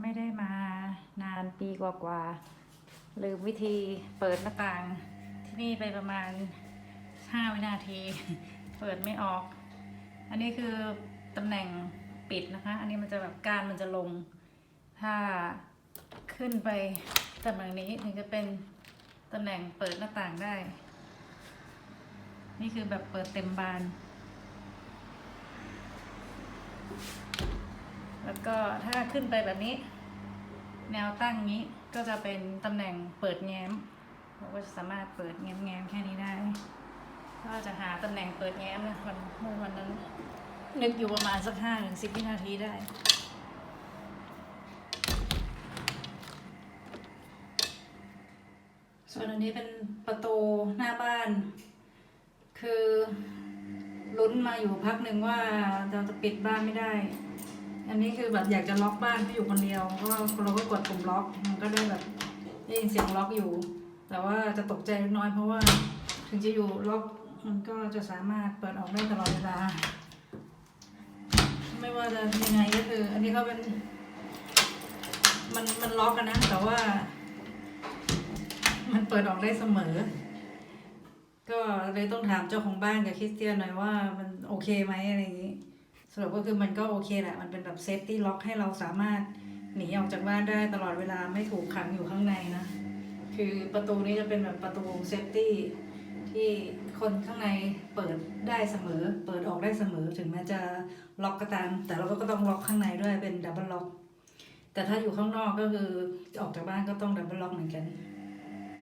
ไม่ได้มานานปีกว่าๆลืมวิธีเปิดหน้าต่างที่นี่ไปประมาณ5วินาที เปิดไม่ออก อันนี้คือตำแหน่งปิดนะคะ อันนี้มันจะแบบการมันจะลง ถ้าขึ้นไปตำแหน่งนี้ถึงจะเป็นตำแหน่งเปิดหน้าต่างได้ นี่คือแบบเปิดเต็มบาน แล้วก็ถ้าขึ้นไปแบบนี้ แนวตั้งนี้ก็จะเป็นตำแหน่งเปิดแง้มเราก็จะสามารถเปิดแง้มแง้มแค่นี้ได้ ก็จะหาตำแหน่งเปิดแง้มนะวันเมื่อวันนั้น นึกอยู่ประมาณสักห้าถึงสิบวินาทีได้ส่วนอันนี้เป็นประตูหน้าบ้าน คือลุ้นมาอยู่พักหนึ่งว่าเราจะปิดบ้านไม่ได้ อันนี้คือแบบอยากจะล็อกบ้านที่อยู่คนเดียวเพราะว่าเราก็กดปุ่มล็อกมันก็ได้แบบได้ยินเสียงล็อกอยู่ แต่ว่าจะตกใจเล็กน้อยเพราะว่าถึงจะอยู่ล็อกมันก็จะสามารถเปิดออกได้ตลอดเวลา ไม่ว่าจะยังไงก็คือ อันนี้เขาเป็น มันมันล็อกกันนะ แต่ว่า มันเปิดออกได้เสมอ ก็เลยต้องถามเจ้าของบ้านกับคริสเตียนหน่อยว่ามันโอเคไหมอะไรอย่างนี้ สรุปก็คือมันก็โอเคแหละ มันเป็นแบบเซฟตี้ล็อกให้เราสามารถหนีออกจากบ้านได้ตลอดเวลาไม่ถูกขังอยู่ข้างในนะ คือประตูนี้จะเป็นแบบประตูเซฟตี้ที่คนข้างในเปิดได้เสมอ เปิดออกได้เสมอถึงแม้จะล็อกก็ตาม แต่เราก็ต้องล็อกข้างในด้วยเป็นดับเบิลล็อก แต่ถ้าอยู่ข้างนอกก็คือออกจากบ้านก็ต้องดับเบิลล็อกเหมือนกัน